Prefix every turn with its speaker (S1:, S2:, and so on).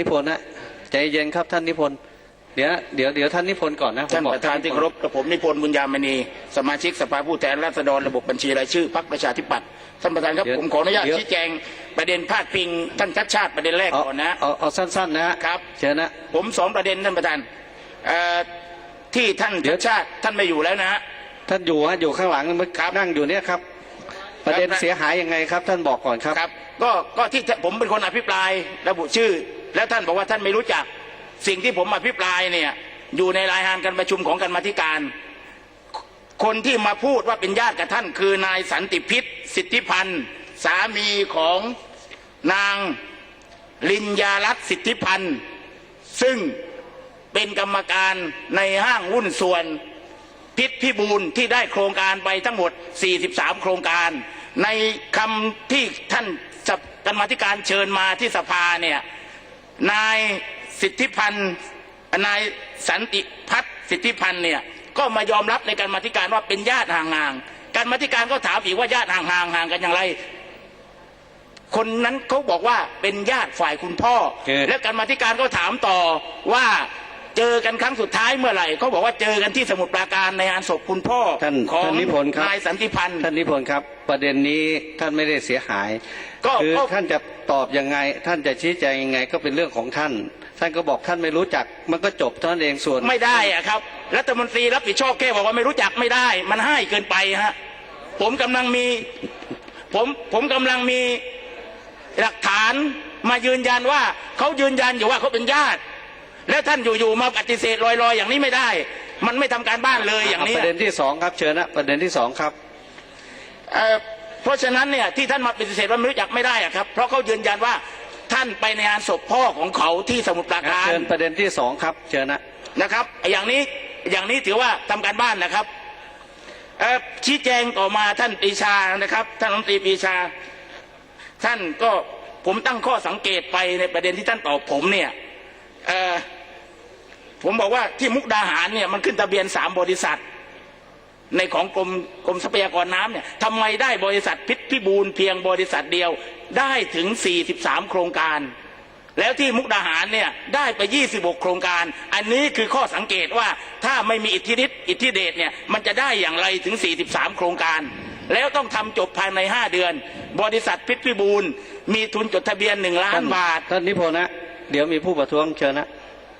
S1: นิพนธ์นะใจเย็นครับท่านนิพนธ์เดี๋ยวเดี๋ยวเดี๋ยวท่านนิพนธ์ก่อนนะผม
S2: ท่าน
S1: บอก
S2: ประธานที่เคารพกับผมนิพนธ์บุญญามณีสมาชิกสภาผู้แทนราษฎรระบบบัญชีรายชื่อพรรคประชาธิปัตย์ท่านประธานครับผมขออนุญาตชี้แจงประเด็นพาดพิงท่านชัดชาติประเด็นแรก
S1: เอา
S2: ก่อนนะ
S1: เอาเอาสั้นๆนะฮะ
S2: ครับ
S1: เชิญนะ
S2: ผมสองประเด็นท่านประธานเอ่อที่ท่าน
S1: เดี๋
S2: ชั
S1: ยว
S2: ดชาติท่านไม่อยู่แล้วนะฮะ
S1: ท่านอยู่ฮะอยู่ข้างหลังมัน
S2: ครับ
S1: นั่งอยู่เนี่ยครับ ประเด็น
S2: ครับ
S1: เสียหายยังไงครับ ท่านบอกก่อนครับ
S2: ครับ ก็ก็ที่ผมเป็นคนอภิปรายระบุชื่อ แล้วท่านบอกว่าท่านไม่รู้จัก สิ่งที่ผมอภิปรายเนี่ยอยู่ในรายงานการประชุมของกรรมาธิการ คนที่มาพูดว่าเป็นญาติกับท่าน คือนายสันติพิษสิทธิพันธ์สามีของนางลินยารัตสิทธิพันธ์ซึ่งเป็นกรรมการในห้างหุ้นส่วนพิษพิบูลที่ได้โครงการไปทั้งหมด 43 โครงการ ในคำที่ท่านกรรมาธิการเชิญมาที่สภาเนี่ย นายสิทธิพันธ์นายสันติพัฒน์สิทธิพันธ์เนี่ยก็มายอมรับในการมาธิการว่าเป็นญาติห่างๆการมาธิการก็ถามอีกว่าญาติห่างๆห่างกันอย่างไร คนนั้นเขาบอกว่าเป็นญาติฝ่ายคุณพ่อ
S1: คือ
S2: และการมาธิการก็ถามต่อว่า เจอกันครั้งสุดท้ายเมื่อไหร่เขาบอกว่าเจอกันที่สมุทรปราการในงานศพคุณพ่อ
S1: ท่าน
S2: ของ
S1: ท่านนิพนธ์ครับ
S2: นายสันติพันธ์
S1: ท่านนิพนธ์ครับ ประเด็นนี้ท่านไม่ได้เสียหาย
S2: ก็
S1: คือ
S2: ก็
S1: ท่านจะตอบยังไง ท่านจะชี้แจงยังไงก็เป็นเรื่องของท่าน ท่านก็บอกท่านไม่รู้จัก มันก็จบเท่านั้นเองส่วน
S2: ไม่ได้อะครับ รัฐมนตรีรับผิดชอบแค่บอกว่าไม่รู้จักไม่ได้ มันให้เกินไปฮะผมกำลังมี ผมผมกำลังมีหลักฐานมายืนยันว่าเขายืนยันอยู่ว่าเขาเป็นญาติ แล้วท่านอยู่ๆมาปฏิเสธลอยๆอย่างนี้ไม่ได้ มันไม่ทำการบ้านเลยอย่างนี้
S1: ประเด็นที่สองครับเชิญนะประเด็นที่สองครับ
S2: เอ่อเพราะฉะนั้นเนี่ยที่ท่านมาปฏิเสธว่าไม่รู้จักไม่ได้อะครับ เพราะเขายืนยันว่าท่านไปในงานศพพ่อของเขาที่สมุทรปราการ
S1: เชิญประเด็นที่สองครับเชิญนะ
S2: นะครับ อย่างนี้อย่างนี้ถือว่าทำการบ้านนะครับเอ่อชี้แจงต่อมาท่านปรีชานะครับ ท่านรัฐมนตรีปรีชา ท่านก็ผมตั้งข้อสังเกตไปในประเด็นที่ท่านตอบผมเนี่ยเอ่อ ผมบอกว่าที่มุกดาหารเนี่ยมันขึ้นทะเบียนสามบริษัท ในของกรมกรมทรัพยากรน้ำเนี่ยทำไมได้บริษัทพิษพิบูลเพียงบริษัทเดียวได้ถึง 43 โครงการ แล้วที่มุกดาหารเนี่ยได้ไป 26 โครงการ อันนี้คือข้อสังเกตว่าถ้าไม่มีอิทธิฤทธิ์อิทธิเดชเนี่ยมันจะได้อย่างไรถึง 43 โครงการแล้วต้องทำจบภายใน 5 เดือน บริษัทพิษพิบูลมีทุนจดทะเบียน1ล้านบาท
S1: ท่านนิพนธ์นะ เดี๋ยวมีผู้ประท้วงเชิญนะ